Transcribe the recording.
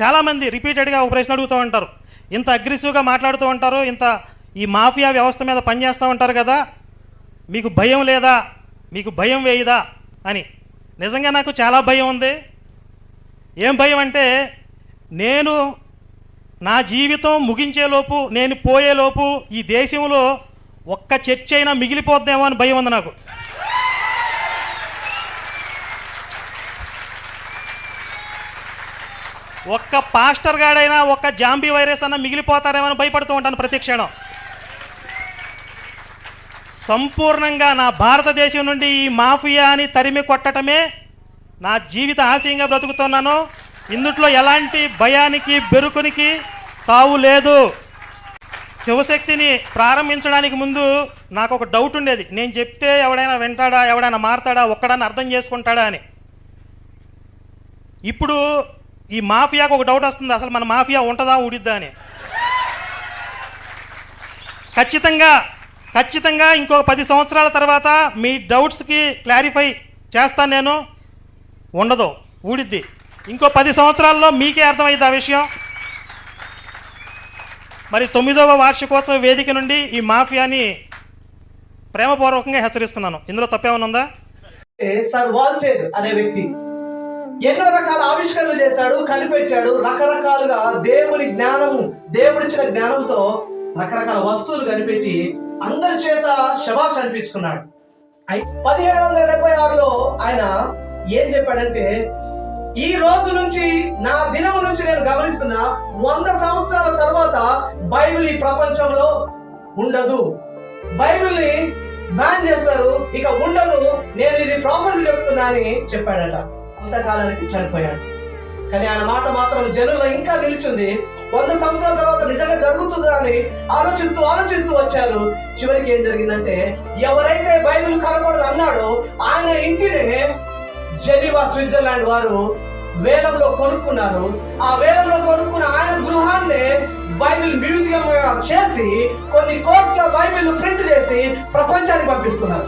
చాలామంది రిపీటెడ్గా ఒక ప్రశ్న అడుగుతూ ఉంటారు. ఇంత అగ్రెసివ్గా మాట్లాడుతూ ఉంటారు ఇంత ఈ మాఫియా వ్యవస్థ మీద పనిచేస్తూ ఉంటారు కదా మీకు భయం లేదా మీకు భయం వేయదా అని. నిజంగా నాకు చాలా భయం ఉంది. ఏం భయం అంటే నేను నా జీవితం ముగించేలోపు నేను పోయేలోపు ఈ దేశంలో ఒక్క చర్చ అయినా మిగిలిపోద్దేమో అని భయం ఉంది నాకు. ఒక్క పాస్టర్ గాడైనా ఒక్క జాంబీ వైరస్ అన్న మిగిలిపోతారేమో భయపడుతూ ఉంటాను ప్రతి క్షణం. సంపూర్ణంగా నా భారతదేశం నుండి ఈ మాఫియాని తరిమి కొట్టడమే నా జీవిత ఆశయంగా బ్రతుకుతున్నాను. ఇందుట్లో ఎలాంటి భయానికి బెరుకునికి తావు లేదు. శివశక్తిని ప్రారంభించడానికి ముందు నాకు ఒక డౌట్ ఉండేది. నేను చెప్తే ఎవడైనా వింటాడా ఎవడైనా మారతాడా ఒక్కడన్నా అర్థం చేసుకుంటాడా అని. ఇప్పుడు ఈ మాఫియాకు ఒక డౌట్ వస్తుంది అసలు మన మాఫియా ఉంటుందా ఊడిద్దా అని. ఖచ్చితంగా ఖచ్చితంగా ఇంకో పది సంవత్సరాల తర్వాత మీ డౌట్స్కి క్లారిఫై చేస్తాను నేను. ఉండదు ఊడిద్ది. ఇంకో పది సంవత్సరాల్లో మీకే అర్థమైంది ఆ విషయం. మరి తొమ్మిదవ వార్షికోత్సవ వేదిక నుండి ఈ మాఫియాని ప్రేమపూర్వకంగా హెచ్చరిస్తున్నాను. ఇందులో తప్పేమైనా ఉందా? సర్ అనే వ్యక్తి. ఎన్నో రకాల ఆవిష్కరణలు చేశాడు కనిపెట్టాడు రకరకాలుగా దేవుని జ్ఞానము దేవుడిచ్చిన జ్ఞానంతో రకరకాల వస్తువులు కనిపెట్టి అందరి చేత శబాష్ అనిపించుకున్నాడు. పదిహేడు వందల డెబ్బై ఆరులో ఆయన ఏం చెప్పాడంటే ఈ రోజు నుంచి నా దినము నుంచి నేను గమనిస్తున్నా వంద సంవత్సరాల తర్వాత బైబిల్ ఈ ప్రపంచంలో ఉండదు. బైబిల్ని బ్యాన్ చేస్తారు ఇక ఉండదు. నేను ఇది ప్రాఫెసర్ చెప్తున్నా అని చెప్పాడట. కొంతకాలానికి చనిపోయాడు. కానీ ఆయన మాట మాత్రం జనుల్లో ఇంకా నిలిచింది. వంద సంవత్సరాల తర్వాత నిజంగా జరుగుతుందా అని ఆలోచిస్తూ ఆలోచిస్తూ వచ్చారు. చివరికి ఏం జరిగిందంటే ఎవరైతే బైబిల్ కనకూడదు అన్నాడో ఆయన ఇంటిని జెనీవా స్విట్జర్లాండ్ వారు వేలంలో కొనుక్కున్నారు. ఆ వేలంలో కొనుక్కున్న ఆయన గృహాన్ని బైబిల్ మ్యూజియం చేసి కొన్ని కోట్ల బైబిల్ ప్రింట్ చేసి ప్రపంచానికి పంపిస్తున్నారు.